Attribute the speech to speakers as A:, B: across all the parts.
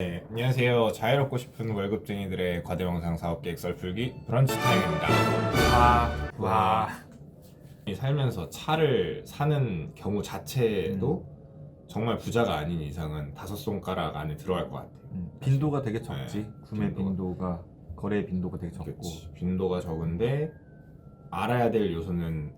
A: 네, 안녕하세요. 자유롭고 싶은 월급쟁이들의 과대망상 사업 계획 썰풀기 브런치 타임입니다.
B: 와, 와.
A: 이 살면서 차를 사는 경우 자체도 정말 부자가 아닌 이상은 다섯 손가락 안에 들어갈 것 같아요.
B: 음, 빈도가 되게 적지.
A: 네,
B: 구매
A: 빈도가.
B: 빈도가 거래 빈도가 되게 적고.
A: 그치. 빈도가 적은데 알아야 될 요소는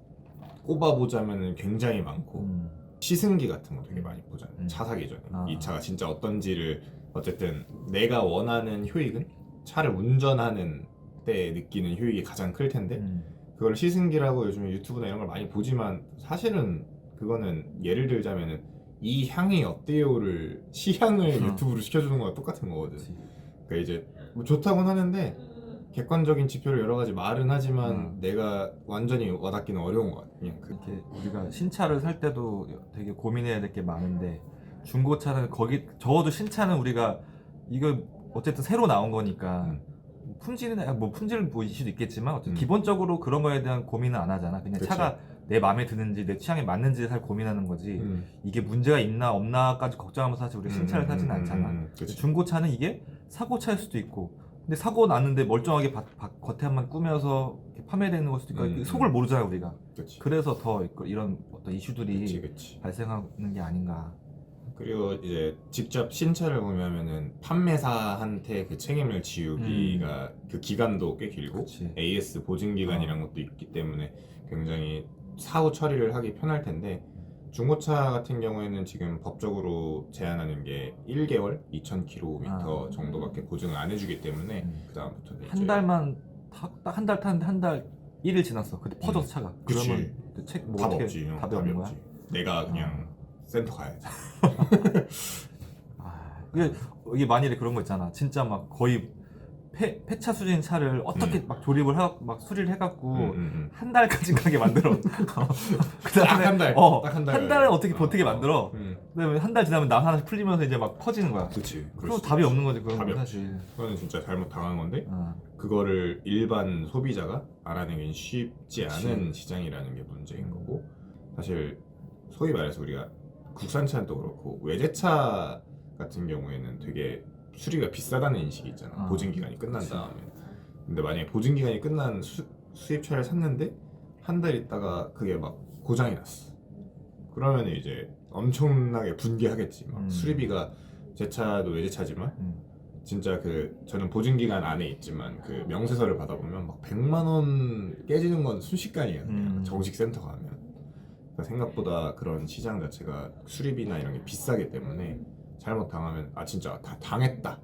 A: 꼽아보자면 굉장히 많고
B: 음,
A: 시승기 같은 거 되게 많이 보잖아요.
B: 음.
A: 차 사기 전에
B: 아.
A: 이 차가 진짜 어떤지를 어쨌든 내가 원하는 효익은 차를 운전하는 때 느끼는 효익이 가장 클 텐데
B: 음,
A: 그걸 시승기라고 요즘에 유튜브나 이런 걸 많이 보지만 사실은 그거는 예를 들자면은 이 향이 어때요를 시향을
B: 어.
A: 유튜브로 시켜주는 거랑 똑같은 거거든.
B: 그치.
A: 그러니까 이제 뭐 좋다고는 하는데 객관적인 지표를 여러 가지 말은 하지만
B: 음.
A: 내가 완전히 와닿기는 어려운 것 같아. 그냥 그
B: 이렇게 우리가 신차를 살 때도 되게 고민해야 될 게 많은데 중고차는 거기 적어도 신차는 우리가 이거 어쨌든 새로 나온 거니까
A: 음.
B: 품질은 뭐 품질은 보일 수도 있겠지만 어쨌든
A: 음.
B: 기본적으로 그런 거에 대한 고민은 안 하잖아. 그냥
A: 그치.
B: 차가 내 마음에 드는지 내 취향에 맞는지 살 고민하는 거지.
A: 음.
B: 이게 문제가 있나 없나까지 걱정하면서 사실 우리 신차를 사지는 않잖아.
A: 음, 음, 그치.
B: 중고차는 이게 사고 차일 수도 있고 근데 사고 났는데 멀쩡하게 바- 바- 겉에만 꾸며서 이렇게 판매되는 걸 수도 있고
A: 음,
B: 속을
A: 음.
B: 모르잖아 우리가
A: 그치.
B: 그래서 더 이런 어떤 이슈들이
A: 그치, 그치.
B: 발생하는 게 아닌가
A: 그리고 이제 직접 신차를 보면은 판매사한테 그 책임을 지우기가 그 기간도 꽤 길고
B: 음. 그치.
A: AS 보증 기간이란 것도 있기 때문에 굉장히 사후 처리를 하기 편할 텐데 중고차 같은 경우에는 지금 법적으로 제한하는 게 1개월 2,000km
B: 아.
A: 정도밖에 보증을 안 해주기 때문에
B: 음.
A: 그 다음부터는
B: 한 달만 딱한 달 탔는데 한달 1일 지났어 근데 퍼졌어
A: 음.
B: 차가
A: 그치.
B: 그러면 책뭐
A: 답
B: 어떻게
A: 없지 형,
B: 답이 없는 거야?
A: 내가 그냥 센터 가야지
B: 아, 이게, 이게 만일에 그런 거 있잖아. 진짜 막 거의 폐, 폐차 수준 차를 어떻게
A: 음.
B: 막 조립을 해, 막 수리를 해갖고
A: 음, 음, 음.
B: 한 달까지 가게 만들어.
A: 그딱한 달.
B: 어,
A: 딱한 달.
B: 한 달을 어떻게 버티게 만들어.
A: 음.
B: 그다음에 한 달 지나면 나 하나씩 풀리면서 이제 막 퍼지는 거야.
A: 그럴
B: 그럼 답이
A: 있지.
B: 없는 거지 그건
A: 답이
B: 사실.
A: 그거는 진짜 잘못 당한 건데
B: 어.
A: 그거를 일반 소비자가 알아내긴 쉽지. 않은 시장이라는 게 문제인 거고 사실 소위 말해서 우리가 국산차도 그렇고 외제차 같은 경우에는 되게 수리가 비싸다는 인식이 있잖아
B: 아,
A: 보증 기간이 끝난
B: 그치.
A: 다음에 근데 만약에 보증 기간이 끝난 수, 수입차를 샀는데 한 달 있다가 그게 막 고장이 났어 그러면 이제 엄청나게 분개하겠지 막
B: 음.
A: 수리비가 제 차도 외제차지만
B: 음.
A: 진짜 그 저는 보증 기간 안에 있지만 그 명세서를 받아보면 막 100만 원 깨지는 건 순식간이에요. 그냥
B: 음.
A: 정식 센터 가면. 그러니까 생각보다 그런 시장 자체가 수리비나 이런 게 비싸기 때문에 잘못 당하면 아 진짜 다 당했다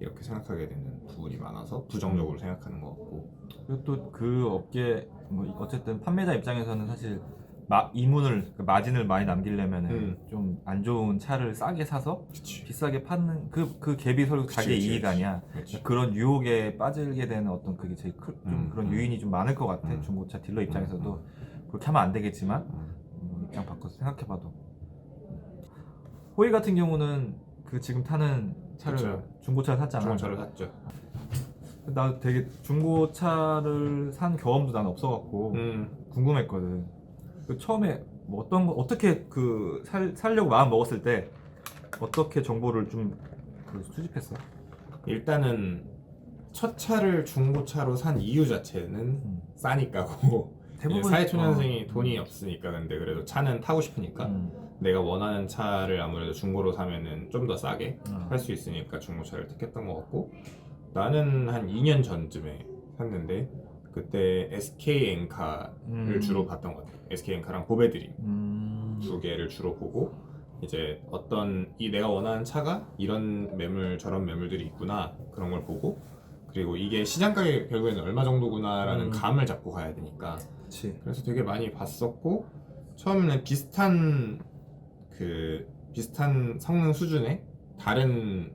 A: 이렇게 생각하게 되는 부분이 많아서 부정적으로 생각하는 것 같고.
B: 그리고 또 그 업계 뭐 어쨌든 판매자 입장에서는 사실 마, 이문을 그 마진을 많이 남기려면 은
A: 음.
B: 좀 안 좋은 차를 싸게 사서
A: 그치.
B: 비싸게 파는 그 그 갭이 서로
A: 그치,
B: 자기 의
A: 그치,
B: 이익. 아니야. 그런 유혹에 빠지게 되는 어떤 그게 제일 큰, 좀
A: 음,
B: 그런
A: 음.
B: 요인이 좀 많을 것 같아.
A: 음.
B: 중고차 딜러 입장에서도
A: 음,
B: 그렇게 하면 안 되겠지만
A: 음.
B: 음, 입장 바꿔서 생각해봐도 호이 같은 경우는 그 지금 타는 차를
A: 그쵸.
B: 중고차를 샀잖아.
A: 중고차를 샀죠.
B: 나 되게 중고차를 산 경험도 난 없어갖고
A: 음.
B: 궁금했거든. 그 처음에 뭐 어떤 거 어떻게 그 살, 살려고 마음 먹었을 때 어떻게 정보를 좀그 수집했어?
A: 일단은 첫 차를 중고차로 산 이유 자체는
B: 음.
A: 싸니까고
B: 대부분
A: 사회초년생이
B: 어.
A: 돈이 없으니까 근데 그래도 차는 타고 싶으니까
B: 음.
A: 내가 원하는 차를 아무래도 중고로 사면은 좀 더 싸게
B: 어.
A: 살수 있으니까 중고차를 택했던 것 같고 나는 한 2년 전쯤에 샀는데 그때 SK 엔카를
B: 음.
A: 주로 봤던 것 같아요 SK 엔카랑 보배드림
B: 음.
A: 두 개를 주로 보고 이제 어떤 이 내가 원하는 차가 이런 매물 저런 매물들이 있구나 그런 걸 보고 그리고 이게 시장 가격 결국에는 얼마 정도구나라는
B: 음.
A: 감을 잡고 가야 되니까
B: 그치.
A: 그래서 되게 많이 봤었고 처음에는 비슷한 그 비슷한 성능 수준의 다른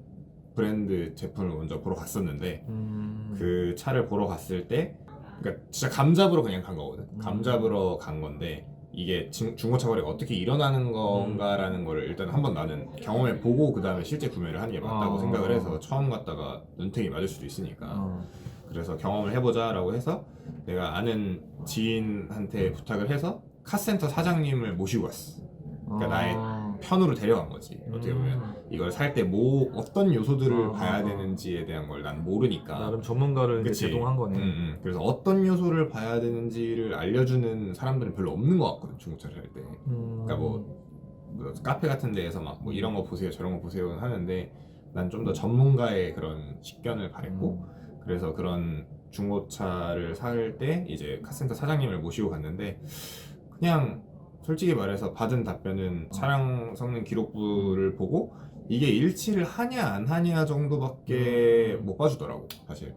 A: 브랜드 제품을 먼저 보러 갔었는데
B: 음.
A: 그 차를 보러 갔을 때 그러니까 진짜 감 잡으러 그냥 간 거거든.
B: 음.
A: 감 잡으러 간 건데 이게 중- 중고 차 거래가 어떻게 일어나는 건가라는 거를 일단 한번 나는 경험해 보고 그 다음에 실제 구매를 하는 게 맞다고
B: 어.
A: 생각을 해서 처음 갔다가 눈탱이 맞을 수도 있으니까
B: 어.
A: 그래서 경험을 해보자라고 해서 내가 아는 지인한테 부탁을 해서 카센터 사장님을 모시고 갔어. 그러니까 나의
B: 어.
A: 편으로 데려간 거지 어떻게 보면
B: 음.
A: 이걸 살 때 뭐 어떤 요소들을
B: 어,
A: 봐야
B: 어, 어.
A: 되는지에 대한 걸 난 모르니까
B: 나름 전문가를 이제
A: 그치.
B: 제동한 거네.
A: 음, 음. 그래서 어떤 요소를 봐야 되는지를 알려주는 사람들은 별로 없는 것 같거든 중고차를 할 때.
B: 음.
A: 그러니까 뭐, 뭐 카페 같은 데에서 막 뭐 이런 거 보세요 저런 거 보세요 하는데 난 좀 더 전문가의 그런 식견을 바랬고
B: 음.
A: 그래서 그런 중고차를 살 때 이제 카센터 사장님을 모시고 갔는데 그냥 솔직히 말해서 받은 답변은
B: 어.
A: 차량 성능 기록부를 보고 이게 일치를 하냐 안 하냐 정도밖에
B: 음.
A: 못 봐주더라고 사실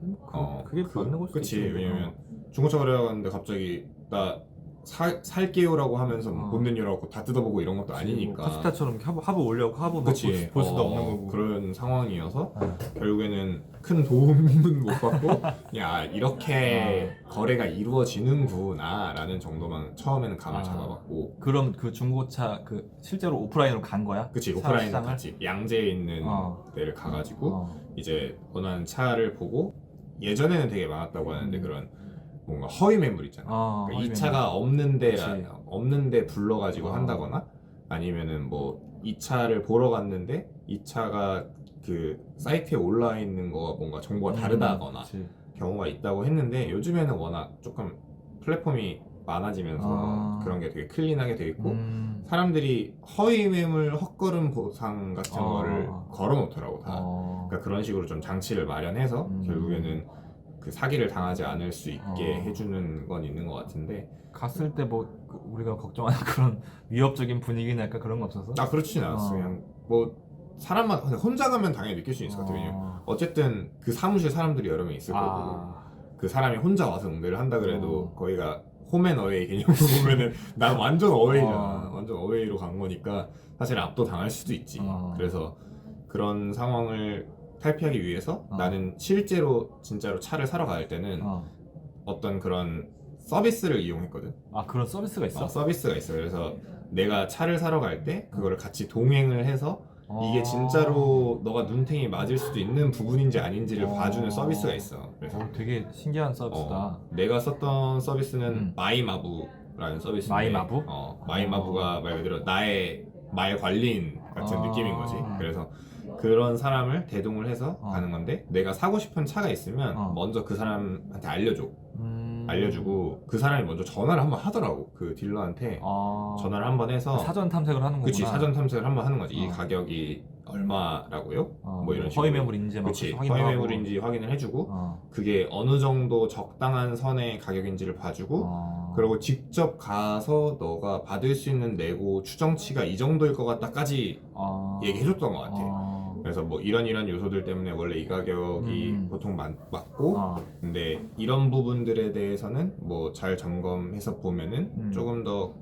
B: 그,
A: 어,
B: 그게
A: 그-
B: 맞는 걸 수도
A: 그치
B: 있지.
A: 왜냐면
B: 어.
A: 중고차 거래하고 갔는데 갑자기 나 사, 살게요라고 하면서 뭐
B: 어.
A: 본는이라고 다 뜯어보고 이런 것도 아니니까
B: 뭐 카스타처럼 하부, 하부 올려고 하부
A: 그치
B: 보스, 보스도
A: 어,
B: 없는 거고.
A: 그런 상황이어서
B: 아,
A: 결국에는 큰 도움은 못 받고 야 이렇게
B: 아.
A: 거래가 이루어지는구나 라는 정도만 처음에는 감을
B: 아.
A: 잡아봤고
B: 그럼 그 중고차 그 실제로 오프라인으로 간 거야?
A: 그치
B: 시장을?
A: 같이 양재에 있는
B: 어.
A: 데를 가가지고
B: 어.
A: 이제 원하는 차를 보고 예전에는 되게 많았다고 하는데
B: 음.
A: 그런 뭔가 허위 매물 있잖아
B: 어,
A: 그러니까 이
B: 허위
A: 차가 없는데라
B: 그치.
A: 없는데 불러가지고
B: 어.
A: 한다거나 아니면은 뭐이 차를 보러 갔는데 이 차가 그 사이트에 올라 있는 거와 뭔가 정보가
B: 매물.
A: 다르다거나
B: 음, 그치.
A: 경우가 있다고 했는데 요즘에는 워낙 조금 플랫폼이 많아지면서
B: 아.
A: 그런 게 되게 클린하게 돼 있고
B: 음.
A: 사람들이 허위 매물 헛걸음 보상 같은
B: 어.
A: 거를 걸어 놓더라고 다
B: 어.
A: 그러니까 그런 식으로 좀 장치를 마련해서
B: 음.
A: 결국에는 그 사기를 당하지 않을 수 있게
B: 어.
A: 해주는 건 있는 것 같은데
B: 갔을 때 뭐 우리가 걱정하는 그런 위협적인 분위기나 약간 그런 거 없어서?
A: 아 그렇진 않았어
B: 어.
A: 그냥 뭐 사람마다 근데 혼자 가면 당연히 느낄 수 있을 것 같아 왜냐면
B: 어.
A: 어쨌든 그 사무실 사람들이 여러 명 있을 거고
B: 아.
A: 그 사람이 혼자 와서 응대를 한다 그래도
B: 어.
A: 거기가 홈앤 어웨이 개념으로 보면은 난 완전 어웨이잖아
B: 어.
A: 완전 어웨이로 간 거니까 사실 압도 당할 수도 있지
B: 어.
A: 그래서 그런 상황을 탈피하기 위해서
B: 어.
A: 나는 실제로 진짜로 차를 사러 갈 때는
B: 어.
A: 어떤 그런 서비스를 이용했거든
B: 아 그런 서비스가 있어?
A: 어, 서비스가 있어 그래서 내가 차를 사러 갈 때 그거를 같이 동행을 해서 이게
B: 어.
A: 진짜로 너가 눈탱이 맞을 수도 있는 부분인지 아닌지를
B: 어.
A: 봐주는 서비스가 있어 그래서
B: 어, 되게 신기한 서비스다.
A: 어, 내가 썼던 서비스는
B: 음.
A: 마이마부라는 서비스인데
B: 마이마부?
A: 어, 마이마부가 말 그대로 나의 말 관리인 같은
B: 아.
A: 느낌인 거지 그래서 그런 사람을 대동을 해서
B: 어.
A: 가는 건데 내가 사고 싶은 차가 있으면
B: 어.
A: 먼저 그 사람한테 알려줘
B: 음.
A: 알려주고 그 사람이 먼저 전화를 한번 하더라고 그 딜러한테
B: 아.
A: 전화를 한번 해서
B: 사전 탐색을 하는 거구나.
A: 그치 사전 탐색을 한번 하는 거지 이
B: 어.
A: 가격이 얼마라고요?
B: 어,
A: 뭐 이런 식으로.
B: 허위 매물인지 막
A: 그치
B: 확인도
A: 허위
B: 하고.
A: 매물인지 확인을 해주고
B: 어.
A: 그게 어느 정도 적당한 선의 가격인지를 봐주고
B: 어.
A: 그리고 직접 가서 너가 받을 수 있는 내고 추정치가 이 정도일 것 같다까지
B: 어.
A: 얘기해줬던 것 같아.
B: 어.
A: 그래서 뭐 이런 이런 요소들 때문에 원래 이 가격이
B: 음.
A: 보통 맞, 맞고
B: 어.
A: 근데 이런 부분들에 대해서는 뭐 잘 점검해서 보면은
B: 음.
A: 조금 더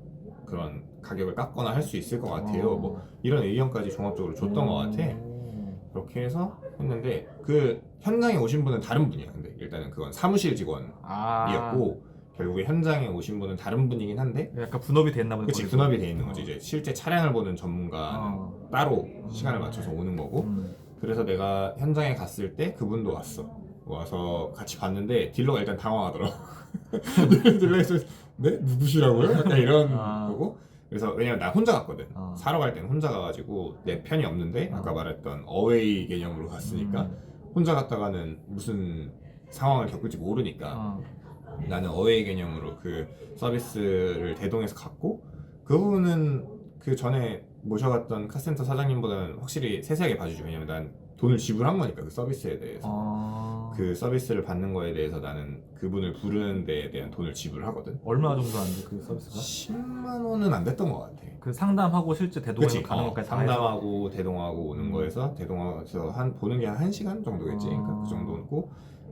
A: 그런 가격을 깎거나 할 수 있을 것 같아요.
B: 어.
A: 뭐 이런 의견까지 종합적으로 줬던 것 같아.
B: 음.
A: 그렇게 해서 했는데 그 현장에 오신 분은 다른 분이야. 근데 일단은 그건 사무실 직원이었고
B: 아.
A: 결국에 현장에 오신 분은 다른 분이긴 한데
B: 약간 분업이 됐나 보네.
A: 그치. 분업이 돼 있는 거지
B: 어.
A: 이제 실제 차량을 보는 전문가는
B: 어.
A: 따로 시간을 맞춰서 오는 거고
B: 음.
A: 그래서 내가 현장에 갔을 때 그분도 왔어 와서 같이 봤는데 딜러가 일단 당황하더라고 딜러에서 네? 누구시라고요? 약간 이런
B: 아.
A: 거고 그래서 왜냐면 나 혼자 갔거든
B: 어.
A: 사러 갈 때는 혼자 가가지고 내 편이 없는데
B: 어.
A: 아까 말했던 어웨이 개념으로 갔으니까
B: 음.
A: 혼자 갔다가는 무슨 상황을 겪을지 모르니까
B: 어.
A: 나는 어웨이 개념으로 그 서비스를 대동해서 갔고 그분은 그 전에 모셔갔던 카센터 사장님보다는 확실히 세세하게 봐주죠 왜냐면 난 돈을 지불한 거니까 그 서비스에 대해서
B: 어.
A: 그 서비스를 받는 거에 대해서 나는 그분을 부르는 데에 대한 돈을 지불하거든
B: 얼마 정도 하는데 그 서비스가?
A: 10만 원은 안 됐던 것 같아
B: 그 상담하고 실제 대동에서
A: 그치
B: 가는
A: 어,
B: 것까지?
A: 상담하고 대동하고 오는
B: 음.
A: 거에서 대동해서 한 보는 게 한 1시간 정도겠지 그러니까
B: 어.
A: 그 정도고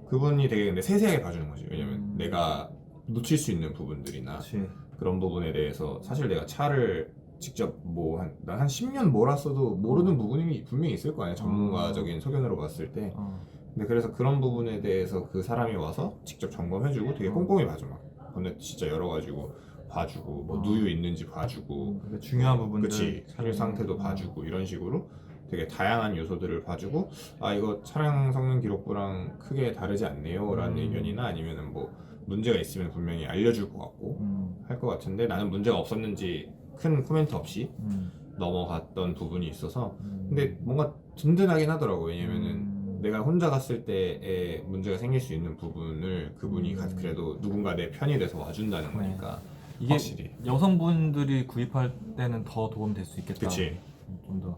A: 그분이 되게 근데 세세하게 봐주는 거지 왜냐면
B: 음.
A: 내가 놓칠 수 있는 부분들이나
B: 그치.
A: 그런 부분에 대해서 사실 내가 차를 직접 뭐 한 난 한 10년 몰았어도 모르는 부분이 분명히 있을 거 아니야 전문가적인 소견으로 봤을 때
B: 어.
A: 근데 그래서 그런 부분에 대해서 그 사람이 와서 직접 점검해주고 되게 꼼꼼히 봐줘 막 근데 진짜 열어가지고 봐주고 뭐
B: 어.
A: 누유 있는지 봐주고
B: 되게 중요한 부분들
A: 그치 차량 상태도
B: 음.
A: 봐주고 이런 식으로 되게 다양한 요소들을 봐주고 아 이거 차량 성능 기록부랑 크게 다르지 않네요 라는
B: 음.
A: 의견이나 아니면은 뭐 문제가 있으면 분명히 알려줄 것 같고
B: 음.
A: 할 것 같은데 나는 문제가 없었는지 큰 코멘트 없이
B: 음.
A: 넘어갔던 부분이 있어서
B: 음.
A: 근데 뭔가 든든하긴 하더라고 왜냐면은
B: 음.
A: 내가 혼자 갔을 때에 문제가 생길 수 있는 부분을 그분이 가-
B: 음.
A: 그래도 누군가 내 편이 돼서 와준다는 거니까
B: 이게
A: 확실히
B: 여성분들이 구입할 때는 더 도움 될 수 있겠다.
A: 그치
B: 좀 더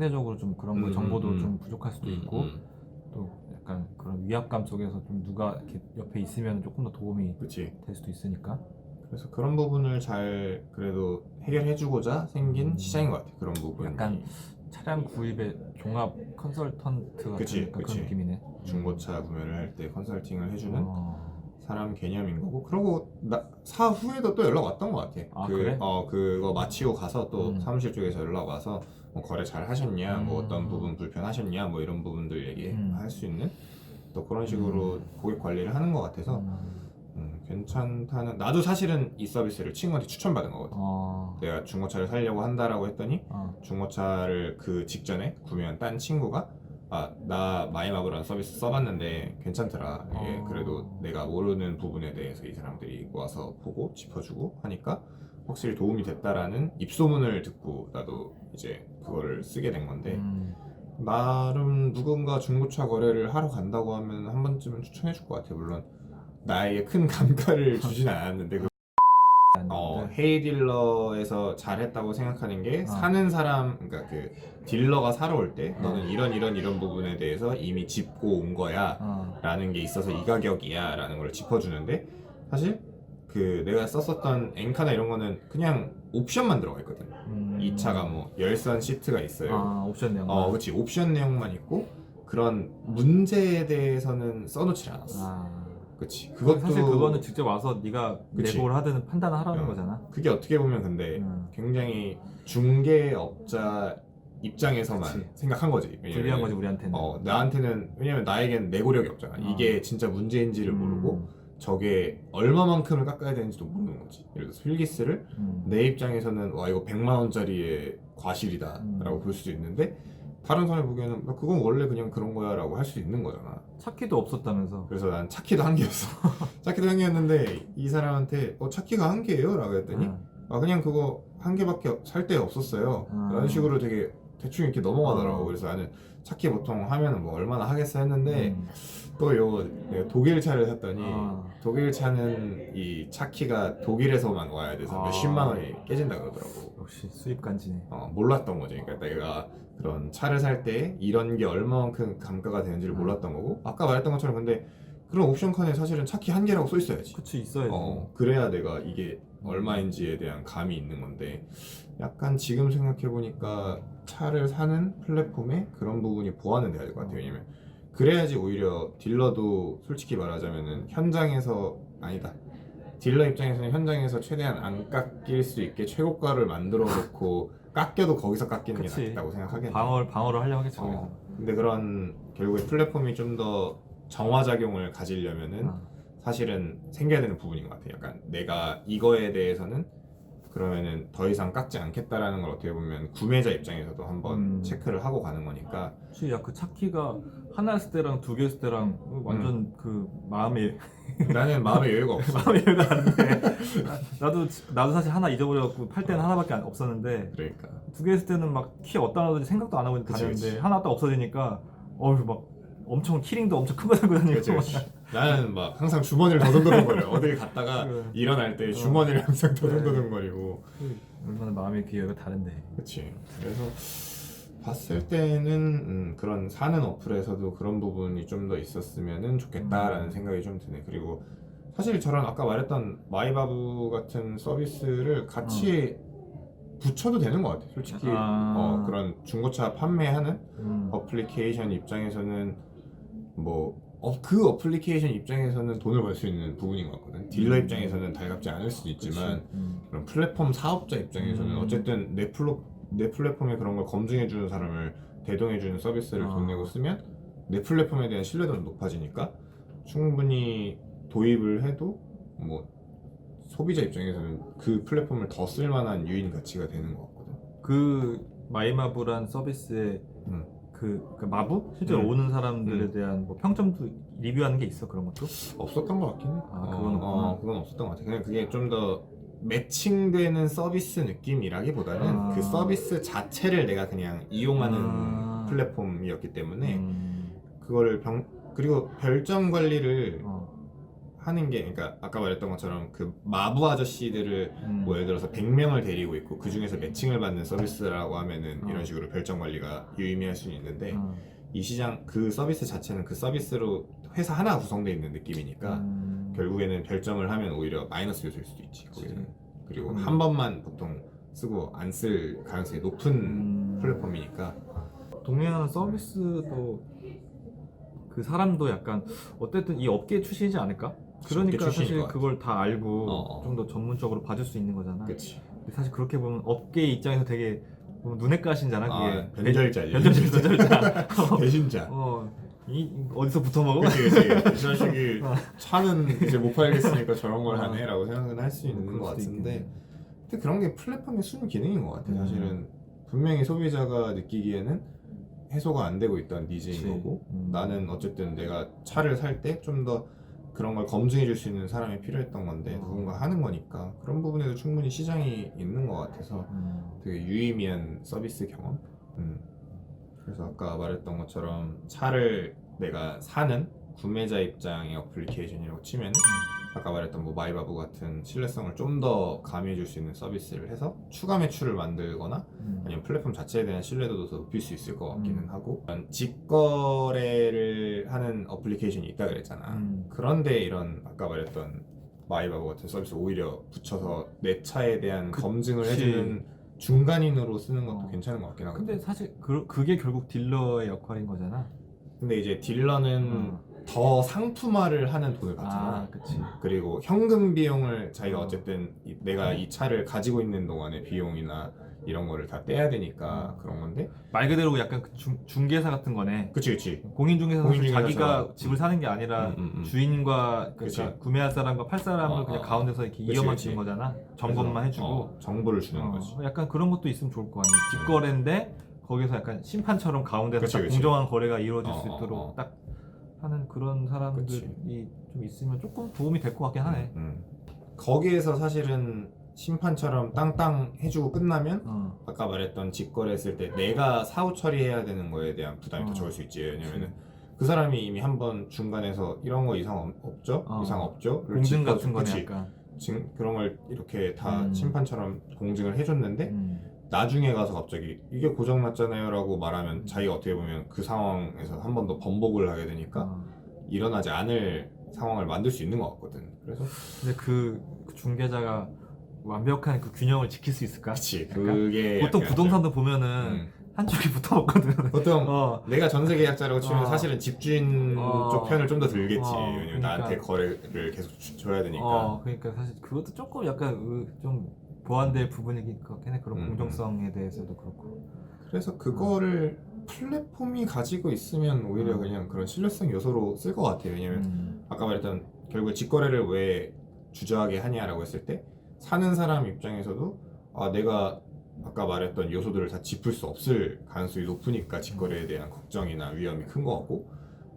B: 상대적으로 좀 그런 거
A: 음,
B: 정보도
A: 음,
B: 좀 부족할 수도
A: 음,
B: 있고
A: 음.
B: 또 약간 그런 위압감 속에서 좀 누가 이렇게 옆에 있으면 조금 더 도움이
A: 그치
B: 될 수도 있으니까.
A: 그래서 그런 부분을 잘 그래도 해결해주고자 생긴
B: 음.
A: 시장인 것 같아 그런 부분이
B: 약간 차량 구입의 종합 컨설턴트 같은
A: 그치,
B: 약간
A: 그치.
B: 그런 느낌이네.
A: 중고차 구매를 할 때 컨설팅을 해주는
B: 어.
A: 사람 개념인 거고 그러고 나, 사 후에도 또 연락 왔던 것 같아
B: 아,
A: 그,
B: 그래?
A: 어 그거 마치고 가서 또
B: 음.
A: 사무실 쪽에서 연락 와서 뭐 거래 잘 하셨냐 뭐
B: 음.
A: 어떤 부분 불편하셨냐 뭐 이런 부분들
B: 음.
A: 얘기할 수 있는 또 그런 식으로 고객 관리를 하는 것 같아서
B: 음.
A: 음, 괜찮다는 나도 사실은 이 서비스를 친구한테 추천받은 거거든
B: 어.
A: 내가 중고차를 살려고 한다라고 했더니
B: 어.
A: 중고차를 그 직전에 구매한 딴 친구가 아나 마이마블라는 서비스 써봤는데 괜찮더라 이게
B: 어.
A: 그래도 내가 모르는 부분에 대해서 이 사람들이 와서 보고 짚어주고 하니까 확실히 도움이 됐다라는 입소문을 듣고 나도 이제 그거를 쓰게 된 건데
B: 음.
A: 나름 누군가 중고차 거래를 하러 간다고 하면 한 번쯤은 추천해 줄 것 같아 물론 나에게 큰 감가를 주진 않았는데 그 어, 헤이 딜러에서 잘했다고 생각하는 게
B: 어.
A: 사는 사람 그러니까 그 딜러가 사러 올 때 너는 이런 이런 이런 부분에 대해서 이미 짚고 온 거야
B: 어.
A: 라는 게 있어서 이 가격이야 라는 걸 짚어주는데 사실 그 내가 썼었던 엔카나 이런 거는 그냥 옵션만 들어가 있거든
B: 음.
A: 이 차가 뭐 열선 시트가 있어요
B: 아 옵션 내용.
A: 어 그치 옵션 내용만 있고 그런 문제에 대해서는 써놓지 않았어
B: 아.
A: 그치 그것도
B: 사실 그거는 직접 와서 네가
A: 그치.
B: 내고를 하든 판단을 하라는
A: 어.
B: 거잖아.
A: 그게 어떻게 보면 근데
B: 음.
A: 굉장히 중개업자 입장에서만
B: 그치.
A: 생각한 거지. 왜냐면
B: 불리한 거지 우리한테는.
A: 어, 나한테는 왜냐면 나에겐 내고력이 없잖아.
B: 어.
A: 이게 진짜 문제인지를
B: 음.
A: 모르고 저게 얼마만큼을 깎아야 되는지도 모르는 거지. 예를 들어서 필기스를
B: 음.
A: 내 입장에서는 와 이거 100만 원짜리의 과실이다라고
B: 음.
A: 볼 수도 있는데 다른 사람이 보기에는 야, 그건 원래 그냥 그런 거야라고 할 수 있는 거잖아.
B: 차키도 없었다면서.
A: 그래서 난 차키도 한 개였어. 차키도 한 개였는데 이 사람한테 어 차키가 한 개예요?라고 했더니
B: 어.
A: 아 그냥 그거 한 개밖에 살데 없었어요.
B: 음.
A: 이런 식으로 되게 대충 이렇게 넘어가더라고.
B: 음.
A: 그래서 나는 차키 보통 하면은 뭐 얼마나 하겠어 했는데
B: 음.
A: 또 요 독일 차를 샀더니
B: 아.
A: 독일 차는 이 차키가 독일에서만 와야 돼서
B: 아.
A: 몇십만 원이 깨진다 그러더라고.
B: 역시 수입 간지네.
A: 어, 몰랐던 거지. 그러니까 내가 그런 차를 살 때 이런 게 얼마만큼 감가가 되는지를
B: 음.
A: 몰랐던 거고 아까 말했던 것처럼 근데 그런 옵션 칸에 사실은 차키 한 개라고 써 있어야지.
B: 그치 있어야지.
A: 어, 그래야 내가 이게 얼마인지에 대한 감이 있는 건데 약간 지금 생각해 보니까 차를 사는 플랫폼에 그런 부분이 보완은 돼야 될 것 같아요. 왜냐면 그래야지 오히려 딜러도 솔직히 말하자면은 현장에서 아니다. 딜러 입장에서는 현장에서 최대한 안 깎일 수 있게 최고가를 만들어 놓고 깎여도 거기서 깎이는 게
B: 그치.
A: 낫다고 생각하겠네.
B: 방어를 방어를 하려고 하겠지.
A: 어, 근데 그런 결국에 플랫폼이 좀 더 정화작용을 가지려면은
B: 어.
A: 사실은 생겨야 되는 부분인 것 같아요. 약간 내가 이거에 대해서는 그러면은 더 이상 깎지 않겠다라는 걸 어떻게 보면 구매자 입장에서도 한번
B: 음.
A: 체크를 하고 가는 거니까
B: 혹시 야그 차키가 하나였을 때랑 두 개였을 때랑 완전
A: 음.
B: 그 마음의
A: 나는 마음의 여유가 없어.
B: 마음의 여유가 다른데 나도 나도 사실 하나 잊어버려갖고 팔 때는 하나밖에 안- 없었는데
A: 그러니까
B: 두개 했을 때는 막 키 어디다 놔뒀는지 생각도 안 하고
A: 그치,
B: 다녔는데
A: 그치.
B: 하나 딱 없어지니까 어휴 막 엄청 키링도 엄청 큰 거 들고 다니고
A: 그렇지, 그렇지. 나는 막 항상 주머니를 더듬더듬거려. 어딜 갔다가
B: 그래.
A: 일어날 때
B: 어.
A: 주머니를 항상
B: 그래.
A: 더듬더듬거리고.
B: 얼마나 마음의 기회가 다른데
A: 그렇지. 그래서 봤을 때는 음, 그런 사는 어플에서도 그런 부분이 좀 더 있었으면 좋겠다라는
B: 음.
A: 생각이 좀 드네. 그리고 사실 저런 아까 말했던 마이바브 같은 서비스를 같이 붙여도 되는 것 같아. 솔직히
B: 어. 아.
A: 어, 그런 중고차 판매하는
B: 음.
A: 어플리케이션 입장에서는 뭐 그 어플리케이션 입장에서는 돈을 벌 수 있는 부분인 것 같거든. 딜러
B: 음.
A: 입장에서는 달갑지 않을 수도 있지만.
B: 음.
A: 그런 플랫폼 사업자 입장에서는
B: 음.
A: 어쨌든 내, 플로, 내 플랫폼에 그런 걸 검증해 주는 사람을 대동해 주는 서비스를
B: 아.
A: 돈 내고 쓰면 내 플랫폼에 대한 신뢰도는 높아지니까 충분히 도입을 해도 뭐 소비자 입장에서는 그 플랫폼을 더 쓸만한 유인 가치가 되는 것 같거든.
B: 그 마이마블한 서비스에
A: 음.
B: 그, 그 마부 실제로
A: 음.
B: 오는 사람들에
A: 음.
B: 대한 뭐 평점도 리뷰하는 게 있어 그런 것도
A: 없었던 것 같긴 해.
B: 아,
A: 어,
B: 그건 없구나.
A: 어, 그건 없었던 것 같아. 그냥 그게 좀 더 매칭되는 서비스 느낌이라기보다는
B: 아.
A: 그 서비스 자체를 내가 그냥 이용하는
B: 아.
A: 플랫폼이었기 때문에
B: 음,
A: 그거를 병 그리고 별점 관리를
B: 어,
A: 하는 게 그러니까 아까 말했던 것처럼 그 마부 아저씨들을
B: 음.
A: 뭐 예를 들어서 100명을 데리고 있고 그 중에서 매칭을 받는 서비스라고 하면은
B: 어.
A: 이런 식으로 별점 관리가 유의미할 수는 있는데
B: 어,
A: 이 시장 그 서비스 자체는 그 서비스로 회사 하나 구성되어 있는 느낌이니까
B: 음,
A: 결국에는 별점을 하면 오히려 마이너스 요소일 수도 있지. 거기는 그리고
B: 음.
A: 한 번만 보통 쓰고 안 쓸 가능성이 높은
B: 음.
A: 플랫폼이니까
B: 동행하는 서비스도 그 사람도 약간 어쨌든 이 업계 출신이지 않을까? 그러니까 사실. 그걸 다 알고
A: 어, 어.
B: 좀 더 전문적으로 봐줄 수 있는 거잖아.
A: 그치
B: 근데 사실 그렇게 보면 업계 입장에서 되게 보면 눈에 까신잖아.
A: 아,
B: 그게
A: 변절자지
B: 변절자, 변절자.
A: 배신자
B: 어, 이 어디서 붙어 먹어?
A: 그치 그치 이 자식이
B: 어.
A: 차는 이제 못 팔겠으니까 저런 걸
B: 어.
A: 하네라고 생각은 할 수 있는
B: 그럴
A: 것
B: 수도
A: 같은데
B: 있겠네.
A: 근데 그런 게 플랫폼의 순 기능인 것 같아
B: 음.
A: 사실은 분명히 소비자가 느끼기에는 해소가 안 되고 있던 니즈인
B: 그치.
A: 거고
B: 음.
A: 나는 어쨌든 내가 차를 살 때 좀 더 그런 걸 검증해 줄 수 있는 사람이 필요했던 건데
B: 어.
A: 누군가 하는 거니까 그런 부분에도 충분히 시장이 있는 것 같아서
B: 음.
A: 되게 유의미한 서비스 경험. 음. 그래서 아까 말했던 것처럼 차를 내가 사는 구매자 입장의 어플리케이션이라고 치면은 아까 말했던 뭐 마이바브 같은 신뢰성을 좀 더 가미해 줄 수 있는 서비스를 해서 추가 매출을 만들거나
B: 음.
A: 아니면 플랫폼 자체에 대한 신뢰도도 더 높일 수 있을 것 같기는
B: 음.
A: 하고 직거래를 하는 어플리케이션이 있다 그랬잖아
B: 음.
A: 그런데 이런 아까 말했던 마이바브 같은 서비스 오히려 붙여서 내 차에 대한
B: 그-
A: 검증을
B: 그치.
A: 해주는 중간인으로 쓰는 것도
B: 어.
A: 괜찮은 것 같긴 하거든
B: 근데 사실 그, 그게 결국 딜러의 역할인 거잖아.
A: 근데 이제 딜러는
B: 어.
A: 더 상품화를 하는 돈을 받잖아
B: 아, 그치.
A: 그리고 현금 비용을 자기가
B: 어.
A: 어쨌든 이- 내가 이 차를 가지고 있는 동안의 비용이나 이런 거를 다 떼야 되니까
B: 어.
A: 그런 건데
B: 말 그대로 약간 그 중, 중개사 같은 거네.
A: 그치 그치
B: 사실
A: 공인중개사처럼.
B: 자기가 집을 사는 게 아니라
A: 음, 음, 음.
B: 주인과
A: 그치.
B: 그러니까 구매할 사람과 팔 사람을
A: 어,
B: 그냥
A: 어, 어.
B: 가운데서 이렇게
A: 그치,
B: 이어만
A: 그치.
B: 주는 거잖아. 점검만
A: 그래서,
B: 해주고.
A: 어, 정보를 주는
B: 어,
A: 거지
B: 약간 그런 것도 있으면 좋을 거 아니야. 직거래인데 거기서 약간 심판처럼 가운데서
A: 그치,
B: 딱
A: 그치.
B: 공정한 거래가 이루어질 수
A: 어, 어,
B: 있도록
A: 어.
B: 딱 하는 그런 사람들이
A: 그치.
B: 좀 있으면 조금 도움이 될 것 같긴 하네.
A: 음. 거기에서 사실은 심판처럼 땅땅 해주고 끝나면
B: 어.
A: 아까 말했던 직거래 했을 때 내가 사후 처리해야 되는 거에 대한 부담이
B: 어.
A: 더 적을 수 있지 왜냐면은 그 사람이 이미 한 번 중간에서 이런 거 이상 없- 없죠?
B: 어.
A: 이상 없죠?
B: 공증 같은 거네. 약간.
A: 지금 그런 걸 이렇게 다
B: 음.
A: 심판처럼 공증을 해줬는데
B: 음.
A: 나중에 가서 갑자기 이게 고장 났잖아요 라고 말하면 자기가 어떻게 보면 그 상황에서 한 번 더 번복을 하게 되니까
B: 어.
A: 일어나지 않을 상황을 만들 수 있는 것 같거든 그래서
B: 근데 그, 그 중개자가 완벽한 그 균형을 지킬 수 있을까?
A: 그치? 그게
B: 보통
A: 약간
B: 부동산도 보면은
A: 음.
B: 한쪽이 붙어 먹거든.
A: 보통
B: 어.
A: 내가 전세 계약자라고 치면
B: 어.
A: 사실은 집주인
B: 어.
A: 쪽 편을 좀 더 들겠지
B: 어,
A: 왜냐면
B: 그러니까.
A: 나한테 거래를 계속 주- 줘야 되니까
B: 어, 그러니까 사실 그것도 조금 약간 으, 좀 보완될 부분이긴 같긴 해. 그런
A: 음,
B: 공정성에 대해서도 그렇고.
A: 그래서 그거를 플랫폼이 가지고 있으면 오히려
B: 음.
A: 그냥 그런 신뢰성 요소로 쓸 것 같아요 왜냐면
B: 음.
A: 아까 말했던 결국에 직거래를 왜 주저하게 하냐라고 했을 때 사는 사람 입장에서도 아 내가 아까 말했던 요소들을 다 짚을 수 없을 가능성이 높으니까 직거래에 대한 걱정이나 위험이 큰 것 같고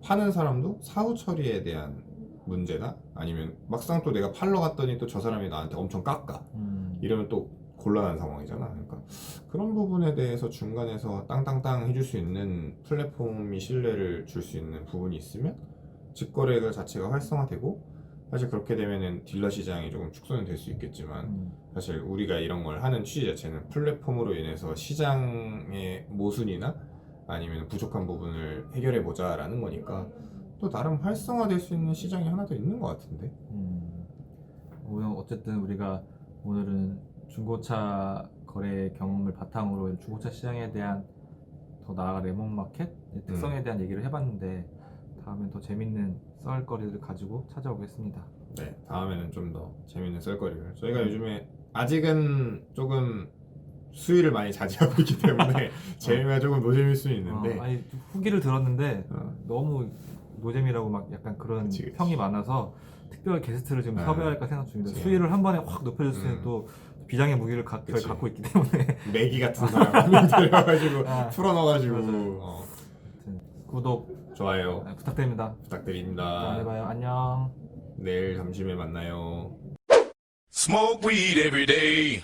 A: 파는 사람도 사후 처리에 대한 문제나 아니면 막상 또 내가 팔러 갔더니 또 저 사람이 나한테 엄청 깎아
B: 음.
A: 이러면 또 곤란한 상황이잖아. 그러니까 그런 부분에 대해서 중간에서 땅땅땅 해줄 수 있는 플랫폼이 신뢰를 줄 수 있는 부분이 있으면 직거래가 자체가 활성화되고 사실 그렇게 되면은 딜러 시장이 조금 축소는 될 수 있겠지만
B: 음.
A: 사실 우리가 이런 걸 하는 취지 자체는 플랫폼으로 인해서 시장의 모순이나 아니면 부족한 부분을 해결해 보자라는 거니까 또 나름 활성화될 수 있는 시장이 하나 더 있는 것 같은데.
B: 음. 오늘 어쨌든 우리가 오늘은 중고차 거래 경험을 바탕으로 중고차 시장에 대한 더 나아가 레몬 마켓 특성에
A: 음.
B: 대한 얘기를 해봤는데 다음엔 더 재밌는 썰거리를 가지고 찾아오겠습니다.
A: 네, 다음에는 좀 더 재밌는 썰거리를. 저희가 요즘에 아직은 조금 수위를 많이 자제하고 있기 때문에 재미가 조금 노잼일 수는 있는데.
B: 어, 아니 후기를 들었는데
A: 어,
B: 너무 노잼이라고 막 약간 그런
A: 그치, 그치.
B: 평이 많아서 특별 게스트를 지금
A: 네.
B: 섭외할까 생각 중입니다.
A: 그치.
B: 수위를 한 번에 확 높여줄 수 있는
A: 음.
B: 또 비장의 무기를 가, 저희. 갖고 있기 때문에
A: 매기 같은 사람 데려가지고
B: 아,
A: 풀어넣어가지고
B: 맞아요.
A: 어,
B: 구독
A: 좋아요
B: 아, 부탁드립니다.
A: 부탁드립니다.
B: 다음에 봐요. 안녕.
A: 내일 점심에 만나요.
C: smoke weed every day.